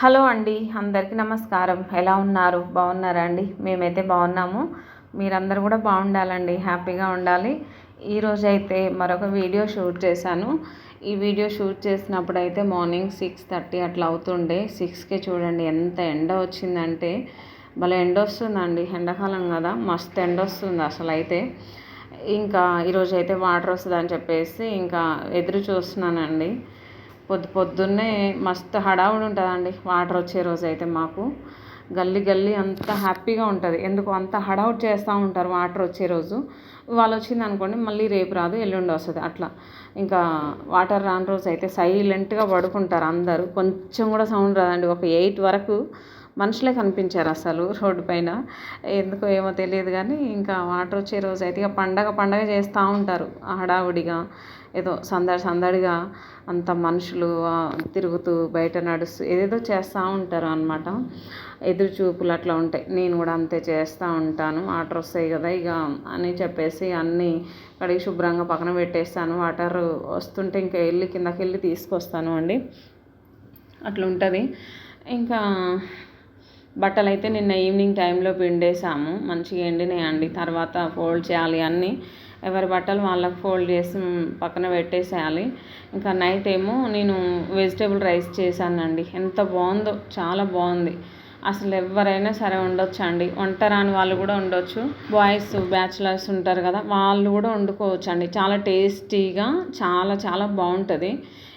Hello అండి అందరికీ నమస్కారం. ఎలా ఉన్నారు? బాగున్నారా అండి? మేమైతే బాగున్నాము. మీరందరూ కూడా బాగుండాలండి హ్యాపీగా ఉండాలి. ఈరోజు అయితే మరొక వీడియో షూట్ చేశాను. ఈ వీడియో షూట్ చేసినప్పుడు అయితే మార్నింగ్ సిక్స్ థర్టీ అట్లా అవుతుండే. సిక్స్కే చూడండి ఎంత ఎండ వచ్చిందంటే. భలే ఎండ వస్తుందండి ఎండాకాలం కదా మస్తు ఎండ వస్తుంది అసలు అయితే ఇంకా ఈరోజు అయితే వాటర్ వస్తుందని చెప్పేసి ఇంకా ఎదురు చూస్తున్నానండి. పొద్దు పొద్దున్నే మస్తు హడావుడి ఉంటుందండి. వాటర్ వచ్చే రోజు అయితే మాకు. గల్లీ గల్లీ అంత హ్యాపీగా ఉంటుంది. ఎందుకు? అంత హడావుడి చేస్తూ ఉంటారు వాటర్ వచ్చే రోజు. వాళ్ళు వచ్చింది అనుకోండి మళ్ళీ రేపు రాదు ఎల్లుండి వస్తుంది. అట్లా. ఇంకా వాటర్ రాని రోజు అయితే సైలెంట్గా పడుకుంటారు అందరూ. కొంచెం కూడా సౌండ్ రాదండి. ఒక ఎయిట్ వరకు మనుషులే కనిపించారు అసలు రోడ్డు పైన. ఎందుకో ఏమో తెలియదు కానీ ఇంకా వాటర్ వచ్చే రోజు అయితే ఇక పండగ పండగ చేస్తూ ఉంటారు హడావుడిగా. ఏదో సందడి సందడిగా అంత మనుషులు తిరుగుతూ బయట నడుస్తూ ఏదేదో చేస్తూ ఉంటారు అనమాట ఎదురు చూపులు అట్లా ఉంటాయి. నేను కూడా అంతే చేస్తూ ఉంటాను. వాటర్ వస్తాయి కదా ఇక అని చెప్పేసి అన్నీ కడిగి శుభ్రంగా పక్కన పెట్టేస్తాను. వాటర్ వస్తుంటే ఇంకా వెళ్ళి కిందకి వెళ్ళి తీసుకొస్తాను అండి. అట్లా ఉంటుంది. ఇంకా బట్టలు అయితే నిన్న ఈవినింగ్ టైంలో పిండేసాము మంచిగా ఎండినాయండి తర్వాత ఫోల్డ్ చేయాలి అన్నీ. ఎవరి బట్టలు వాళ్ళకి ఫోల్డ్ చేసి పక్కన పెట్టేసేయాలి. ఇంకా నైట్ ఏమో నేను వెజిటేబుల్ రైస్ చేశానండి. ఎంత బాగుందో చాలా బాగుంది. అసలు ఎవరైనా సరే ఉండొచ్చు అండి వంట రాని వాళ్ళు కూడా ఉండొచ్చు బాయ్స్ బ్యాచులర్స్ ఉంటారు కదా వాళ్ళు కూడా వండుకోవచ్చు అండి చాలా టేస్టీగా చాలా చాలా బాగుంటుంది.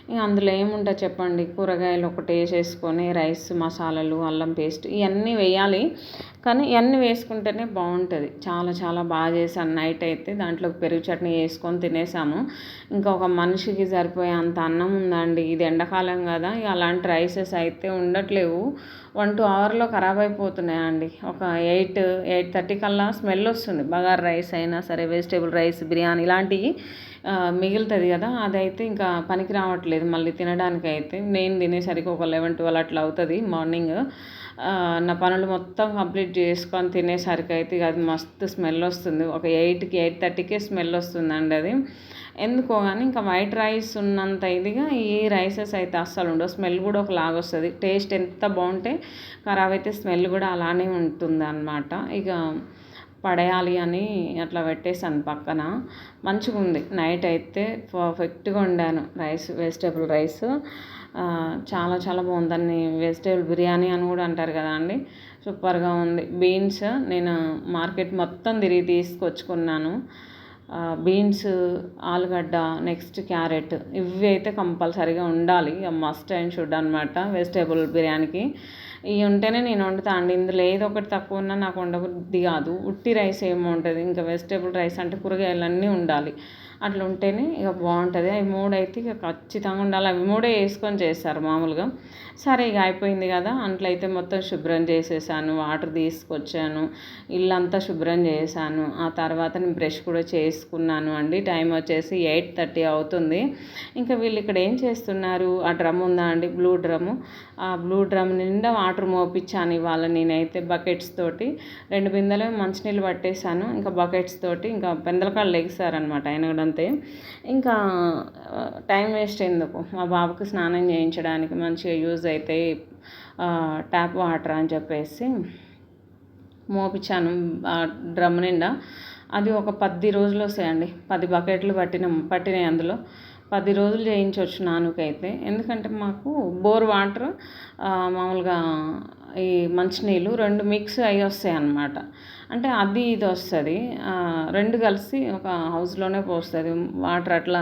ఇంక అందులో ఏముంటుంది చెప్పండి? కూరగాయలు ఒకటి వేసేసుకొని రైస్ మసాలాలు అల్లం పేస్ట్ ఇవన్నీ వేయాలి. కానీ ఇవన్నీ వేసుకుంటేనే బాగుంటుంది. చాలా చాలా బాగా చేశాను. నైట్ అయితే దాంట్లో పెరుగు చట్నీ వేసుకొని తినేసాము. ఇంకా ఒక మనిషికి సరిపోయే అంత అన్నం ఉందండి. ఇది ఎండాకాలం కదా ఇక అలాంటి రైసెస్ అయితే ఉండట్లేవు. వన్ టూ అవర్లో ఖరాబ్ అయిపోతున్నాయండి. ఒక ఎయిట్ ఎయిట్ థర్టీ కల్లా స్మెల్ వస్తుంది. బగార్ రైస్ అయినా సరే వెజిటేబుల్ రైస్ బిర్యానీ ఇలాంటివి మిగులుతుంది కదా అదైతే ఇంకా పనికి రావట్లేదు. మళ్ళీ తినడానికి అయితే నేను తినేసరికి ఒక లెవెన్ ట్వెల్వ్ అట్లా అవుతుంది మార్నింగ్. నా పనులు మొత్తం కంప్లీట్ చేసుకొని తినేసరికి అయితే ఇక అది మస్తు స్మెల్ వస్తుంది. ఒక ఎయిట్కి ఎయిట్ థర్టీకే స్మెల్ వస్తుందండి అది. ఎందుకో కానీ ఇంకా వైట్ రైస్ ఉన్నంత ఇదిగా ఈ రైసెస్ అయితే అస్సలు ఉండవు. స్మెల్ కూడా ఒకలాగా వస్తుంది. టేస్ట్ ఎంత బాగుంటే ఖరాబ్ అయితే స్మెల్ కూడా అలానే ఉంటుంది అనమాట ఇక పడేయాలి అని అట్లా పెట్టేసాను పక్కన. మంచిగా ఉంది. నైట్ అయితే పర్ఫెక్ట్గా వండాను రైస్ వెజిటేబుల్ రైస్. చాలా చాలా బాగుంది. దాన్ని వెజిటేబుల్ బిర్యానీ అని కూడా అంటారు కదా అండి. సూపర్గా ఉంది. బీన్స్ నేను మార్కెట్ మొత్తం తిరిగి తీసుకొచ్చుకున్నాను. బీన్స్ ఆలుగడ్డ నెక్స్ట్ క్యారెట్ ఇవి అయితే కంపల్సరీగా ఉండాలి. మస్ట్ అండ్ షుడ్ అనమాట వెజిటేబుల్ బిర్యానీకి. ఇవి ఉంటేనే నేను వండుతా అండి. ఇందులో ఏదో ఒకటి తక్కువ ఉన్నా నాకు వండబుద్ధి కాదు. ఉట్టి రైస్ ఏమో ఉంటుంది. ఇంకా వెజిటేబుల్ రైస్ అంటే కూరగాయలన్నీ ఉండాలి. అట్లా ఉంటేనే ఇక బాగుంటుంది. అవి మూడు అయితే ఇక ఖచ్చితంగా ఉండాలి. అవి మూడే వేసుకొని చేస్తారు మామూలుగా. సరే ఇక అయిపోయింది కదా. అంట్లయితే మొత్తం శుభ్రం చేసేసాను. వాటర్ తీసుకొచ్చాను. ఇల్లంతా శుభ్రం చేశాను. ఆ తర్వాత నేను బ్రష్ కూడా చేసుకున్నాను అండి. టైం వచ్చేసి ఎయిట్ థర్టీ అవుతుంది. ఇంకా వీళ్ళు ఇక్కడ ఏం చేస్తున్నారు? ఆ డ్రమ్ ఉందా అండి? బ్లూ డ్రమ్ము ఆ బ్లూ డ్రమ్ నిండా వాటర్ మోపించాను ఇవాళ నేనైతే బకెట్స్ తోటి. రెండు బిందెలు మంచినీళ్ళు పట్టేశాను. ఇంకా బకెట్స్ తోటి ఇంకా పెందలకాళ్ళు లెగిస్తారనమాట ఆయన కూడా అంతే. ఇంకా టైం వేస్ట్ ఎందుకు? మా బాబుకి స్నానం చేయించడానికి మంచిగా యూజ్ అయితే ట్యాప్ వాటర్ అని చెప్పేసి మోపించాను డ్రమ్ నిండా. అది ఒక పది రోజులు వస్తాయండి. పది బకెట్లు పట్టిన పట్టినాయి అందులో. పది రోజులు చేయించవచ్చు నానుకైతే ఎందుకంటే మాకు బోర్ వాటర్ మామూలుగా ఈ మంచినీళ్ళు రెండు మిక్స్ అయ్యి వస్తాయి అన్నమాట. అంటే అది ఇది వస్తుంది. రెండు కలిసి ఒక హౌస్లోనే పోస్తుంది. వాటర్ అట్లా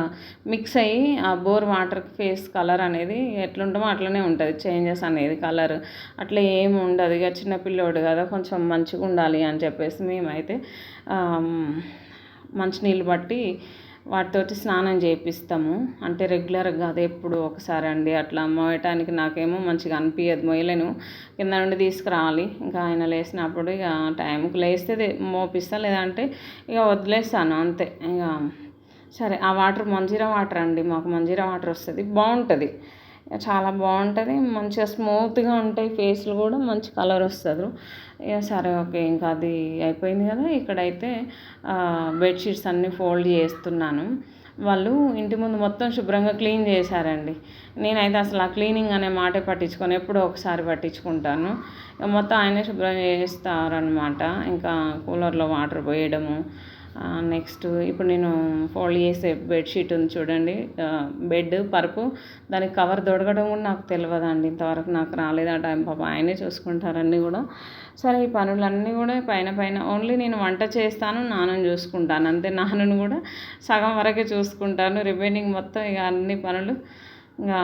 మిక్స్ అయ్యి ఆ బోర్ వాటర్ ఫేస్ కలర్ అనేది ఎట్లుంటామో అట్లనే ఉంటుంది. చేంజెస్ అనేది కలర్ అట్లా ఏమి ఉండదు. ఇక చిన్నపిల్లోడు కదా కొంచెం మంచిగా ఉండాలి అని చెప్పేసి మేమైతే మంచినీళ్ళు బట్టి వాటితోటి స్నానం చేపిస్తాము. అంటే రెగ్యులర్గా కాదు ఎప్పుడు ఒకసారి అండి. అట్లా మోయటానికి నాకేమో మంచిగా అనిపించదు మోయలేను. కింద నుండి తీసుకురావాలి. ఇంకా ఆయన లేచినప్పుడు ఇక టైంకి లేస్తే మోపిస్తా. లేదంటే ఇక వదిలేస్తాను. అంతే. ఇక సరే. ఆ వాటర్ మంజీరా వాటర్ అండి. మాకు మంజీరా వాటర్ వస్తుంది. బాగుంటుంది చాలా బాగుంటుంది. మంచిగా స్మూత్గా ఉంటాయి ఫేస్లు కూడా మంచి కలర్ వస్తుంది. ఇక సరే ఓకే ఇంకా అది అయిపోయింది కదా. ఇక్కడైతే బెడ్షీట్స్ అన్నీ ఫోల్డ్ చేస్తున్నాను. వాళ్ళు ఇంటి ముందు మొత్తం శుభ్రంగా క్లీన్ చేశారండి. నేనైతే అసలు ఆ క్లీనింగ్ అనే మాటే పట్టించుకొని. ఎప్పుడో ఒకసారి పట్టించుకుంటాను. మొత్తం ఆయనే శుభ్రం చేస్తారనమాట ఇంకా కూలర్లో వాటర్ పోయడము నెక్స్ట్ ఇప్పుడు నేను ఫోల్డ్ చేసే బెడ్షీట్ ఉంది చూడండి. బెడ్ పరుపు. దానికి కవర్ దొడగడం కూడా నాకు తెలియదండి ఇంతవరకు నాకు రాలేదు. ఆ టైం పాప ఆయనే చూసుకుంటారన్నీ కూడా. సరే ఈ పనులన్నీ కూడా పైన పైన ఓన్లీ నేను వంట చేస్తాను నాన్నని చూసుకుంటాను. అంతే నాన్నను కూడా సగం వరకే చూసుకుంటాను. రిమైనింగ్ మొత్తం ఇక అన్ని పనులు ఇంకా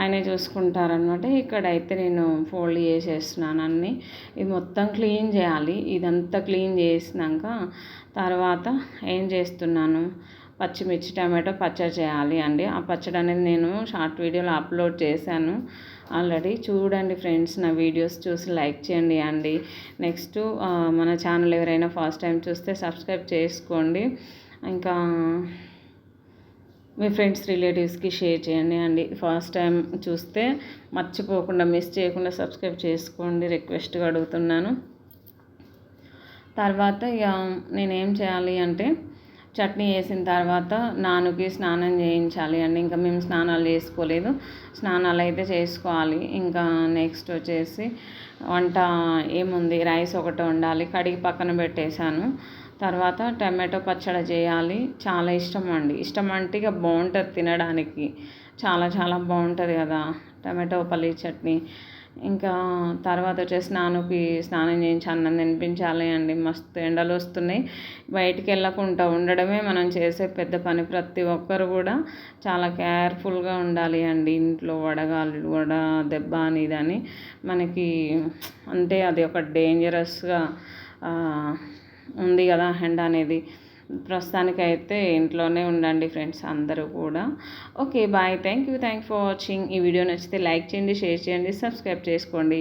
ఆయనే చూసుకుంటారనమాట ఇక్కడైతే నేను ఫోల్డ్ చేసేస్తున్నాను అన్నీ. ఇది మొత్తం క్లీన్ చేయాలి. ఇదంతా క్లీన్ చేసినాక తర్వాత ఏం చేస్తున్నాను? పచ్చిమిర్చి టమాటో పచ్చడి చేయాలి అండి. ఆ పచ్చడి అనేది నేను షార్ట్ వీడియోలో అప్లోడ్ చేశాను. ఆల్రెడీ చూడండి ఫ్రెండ్స్ నా వీడియోస్ చూసి లైక్ చేయండి అండి. నెక్స్ట్ మన ఛానల్ ఎవరైనా ఫస్ట్ టైం చూస్తే సబ్స్క్రైబ్ చేసుకోండి. ఇంకా మీ ఫ్రెండ్స్ రిలేటివ్స్కి షేర్ చేయండి అండి. ఫస్ట్ టైం చూస్తే మర్చిపోకుండా మిస్ చేయకుండా సబ్స్క్రైబ్ చేసుకోండి రిక్వెస్ట్గా అడుగుతున్నాను. తర్వాత ఇక నేనేం చేయాలి అంటే చట్నీ వేసిన తర్వాత నాన్నకి స్నానం చేయించాలి అండి. ఇంకా మేము స్నానాలు చేసుకోలేదు. స్నానాలు అయితే చేసుకోవాలి. ఇంకా నెక్స్ట్ వచ్చేసి వంట ఏముంది? రైస్ ఒకటి వండాలి. కడిగి పక్కన పెట్టేశాను. తర్వాత టమాటో పచ్చడి చేయాలి. చాలా ఇష్టం అండి. ఇష్టం అంటే ఇక బాగుంటుంది తినడానికి. చాలా చాలా బాగుంటుంది కదా టమాటో పల్లి చట్నీ. ఇంకా తర్వాత వచ్చేసి స్నానంకి స్నానం చేయించి అన్నం తినిపించాలి అండి. మస్తు ఎండలు వస్తున్నాయి. బయటికి వెళ్ళకుండా ఉండడమే మనం చేసే పెద్ద పని. ప్రతి ఒక్కరు కూడా చాలా కేర్ఫుల్గా ఉండాలి అండి. ఇంట్లో వడగాలి వడ దెబ్బ అని ఇదని మనకి అంటే అది ఒక డేంజరస్గా ఉంది కదా ఎండ అనేది. ప్రస్తుతానికైతే ఇంట్లోనే ఉండండి ఫ్రెండ్స్ అందరూ కూడా. Okay bye thank you thank for watching ఈ వీడియో నచ్చితే లైక్ చేయండి షేర్ చేయండి సబ్స్క్రైబ్ చేసుకోండి.